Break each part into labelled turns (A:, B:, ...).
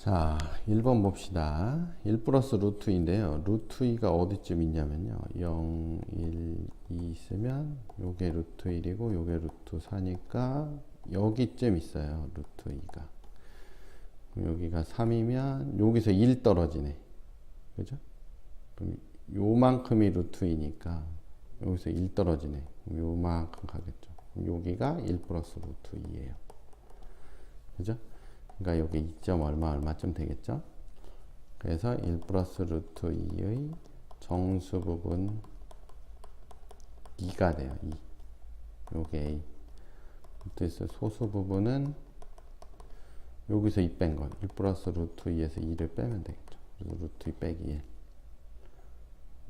A: 자, 1번 봅시다. 1 플러스 루트 2인데요. 루트 2가 어디쯤 있냐면요. 0, 1, 2 있으면 요게 루트 1이고 요게 루트 4니까 여기쯤 있어요. 루트 2가. 여기가 3이면 여기서 1 떨어지네. 그죠? 그럼 요만큼이 루트 2니까 여기서 1 떨어지네. 요만큼 가겠죠. 여기가 1 플러스 루트 2예요. 그죠? 그러니까 여기 2점 얼마 얼마쯤 되겠죠? 그래서 1 플러스 루트 2의 정수 부분 2가 돼요. 2. 요게 A. 그래서 소수 부분은 여기서 2 뺀 거. 1 플러스 루트 2에서 2를 빼면 되겠죠. 그래서 루트 2 빼기 1.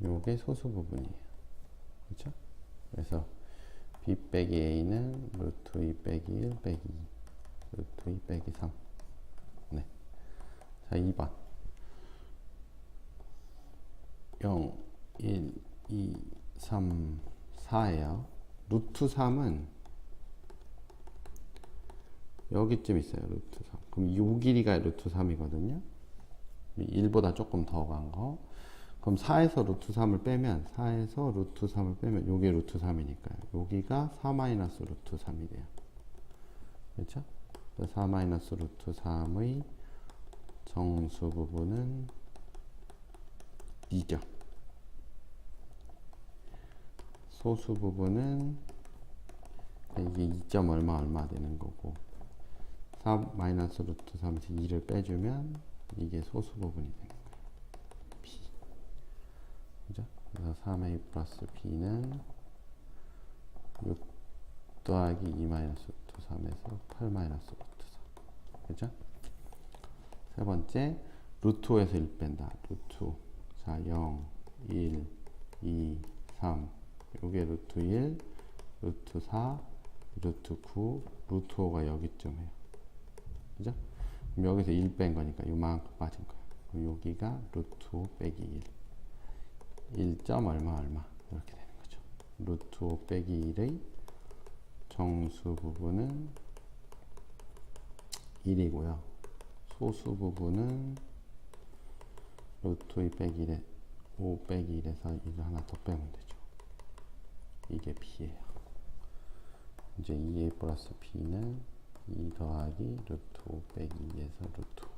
A: 요게 소수 부분이에요. 그렇죠? 그래서 B 빼기 A는 루트 2 빼기 1 빼기 2. 루트 2 빼기 3. 네. 자, 2번. 0, 1, 2, 3, 4예요. 루트 3은 여기쯤 있어요. 루트 3. 그럼 요 길이가 루트 3이거든요. 1보다 조금 더 간 거. 그럼 4에서 루트 3을 빼면 4에서 루트 3을 빼면 요게 루트 3이니까요. 여기가 4 마이너스 루트 3이 돼요. 그렇죠? 4 마이너스 루트 3의 정수 부분은 2죠. 소수 부분은 이게 2점 얼마 얼마 되는 거고 4 마이너스 루트 3에서 2를 빼주면 이게 소수 부분이 되는 거예요. B. 그죠? 그래서 3a 플러스 b는 6 더하기 2 마이너스 루트 3에서 8 마이너스 루트 3. 그죠? 세 번째, 루트 5에서 1 뺀다. 루트 5. 자, 0, 1, 2, 3. 요게 루트 1, 루트 4, 루트 9, 루트 5가 여기쯤이에요. 그죠? 그럼 여기서 1 뺀 거니까 요만큼 빠진 거예요. 그럼 여기가 루트 5 빼기 1. 1점 얼마 얼마 이렇게 되는 거죠. 루트 5 빼기 1의 정수 부분은 1이고요. 소수 부분은 루트 2 빼기 1에 5 빼기 1에서 1을 하나 더 빼면 되죠. 이게 B예요. 이제 2A 플러스 B는 2 더하기 루트 5 빼기 2에서 루트 5.